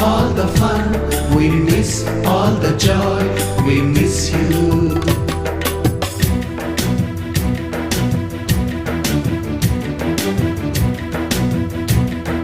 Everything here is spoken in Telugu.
all the fun, we miss all the joy.